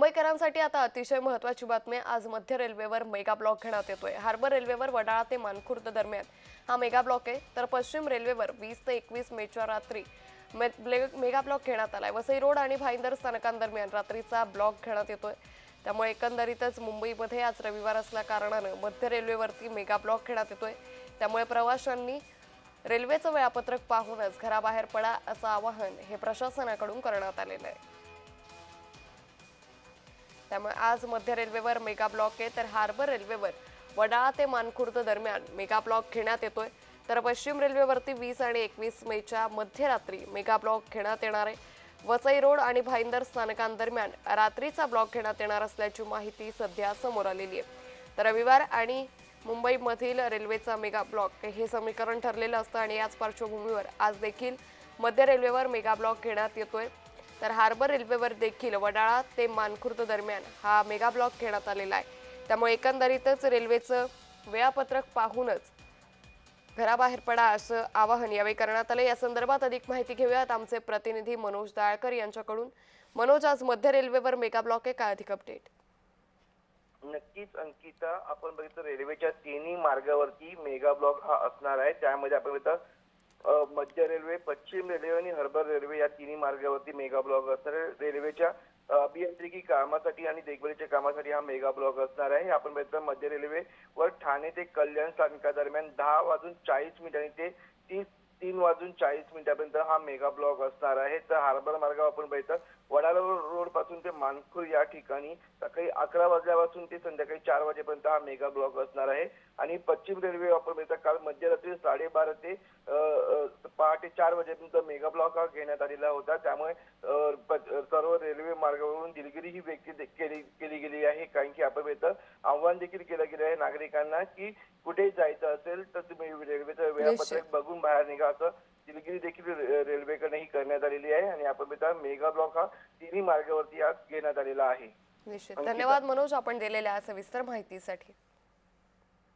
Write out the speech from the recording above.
मुंबईकरांसाठी आता अतिशय महत्वाची बातमी आज मध्य रेल्वेवर मेगा ब्लॉक घेण्यात येतोय. हार्बर रेल्वेवर वडाळा ते मानखुर्द दरम्यान. हा मेगा ब्लॉक आहे. तर पश्चिम रेल्वेवर वीस ते एकवीस मेच्या रात्री मे- मेगा ब्लॉक घेण्यात आलाय. वसई रोड आणि भाईंदर स्थानकांदरम्यान रात्रीचा ब्लॉक घेण्यात येतोय. त्यामुळे एकंदरीतच मुंबईमध्ये आज रविवार असल्या कारणानं मध्य रेल्वेवरती मेगा ब्लॉक घेण्यात येतोय. त्यामुळे प्रवाशांनी रेल्वेचं वेळापत्रक पाहूनच घराबाहेर पडा असं आवाहन हे प्रशासनाकडून करण्यात आलेलं आहे. त्यामुळे आज मध्य रेल्वेवर मेगा ब्लॉक आहे तर हार्बर रेल्वेवर वडाळा ते मानखुर्द दरम्यान मेगा ब्लॉक घेण्यात येतोय. तर पश्चिम रेल्वेवरती वीस आणि एकवीस मेच्या मध्यरात्री मेगा ब्लॉक घेण्यात येणार आहे. वसई रोड आणि भाईंदर स्थानकांदरम्यान रात्रीचा ब्लॉक घेण्यात येणार असल्याची माहिती सध्या समोर आलेली आहे. तर रविवार आणि मुंबईमधील रेल्वेचा मेगा ब्लॉक हे समीकरण ठरलेलं असतं आणि याच पार्श्वभूमीवर आज देखील मध्य रेल्वेवर मेगा ब्लॉक घेण्यात येतोय. तर हार्बर रेल्वेवर देखील वडाळा ते मानखुर्द दरम्यान हा मेगा ब्लॉक घेण्यात आलेला आहे. त्यामुळे एकंदरीतच रेल्वेचं वेळापत्रक पाहूनच घराबाहेर पडा असं आवाहन यावेळी करण्यात आलं. या संदर्भात अधिक माहिती घेऊयात. आमचे प्रतिनिधी मनोज दाळकर यांच्याकडून. मनोज आज मध्य रेल्वेवर मेगा ब्लॉक आहे. काय अधिक अपडेट? नक्कीच अंकिता. आपण बघितलं रेल्वेच्या तिन्ही मार्गावरती मेगा ब्लॉक हा असणार आहे. त्यामध्ये आपण बघितलं मध्य रेल्वे पश्चिम रेल्वे आणि हर्बर रेल्वे या तिन्ही मार्गावरती मेगा ब्लॉक असणार आहे. रेल्वेच्या अभियांत्रिकी कामासाठी आणि देखभालीच्या कामासाठी हा मेगा ब्लॉक असणार आहे. आपण बघितलं मध्य रेल्वे वर ठाणे ते कल्याण स्थानकादरम्यान दहा वाजून चाळीस मिनिटांनी ते तीस तीन वाजून चाळीस मिनिटापर्यंत हा मेगा ब्लॉक असणार आहे. तर हार्बर मार्गावर आपण बघितलं वडाळा रोडपासून ते मानखूर या ठिकाणी सकाळी अकरा वाजल्यापासून ते संध्याकाळी चार वाजेपर्यंत हा मेगा ब्लॉक असणार आहे. आणि पश्चिम रेल्वे आपण बघितलं काल मध्यरात्री साडेबारा ते पहाटे चार वाजेपर्यंत मेगा ब्लॉक हा घेण्यात आलेला होता. त्यामुळे रेल्वे मार्गावरून दिलगिरी ही व्यक्ती केली गेली आहे. कारण की आपण बघितलं आव्हान देखील केलं गेलं आहे नागरिकांना की कुठे जायचं असेल तर तुम्ही रेल्वेचं वेळापत्रक बघून बाहेर निघा. असं दिलगिरी देखील रेल्वेकडे ही करण्यात आलेली आहे आणि आपण बघितलं मेगा ब्लॉक हा तिन्ही मार्गावरती आज घेण्यात आलेला आहे. निश्चित. धन्यवाद मनोज आपण दिलेल्या सविस्तर माहितीसाठी.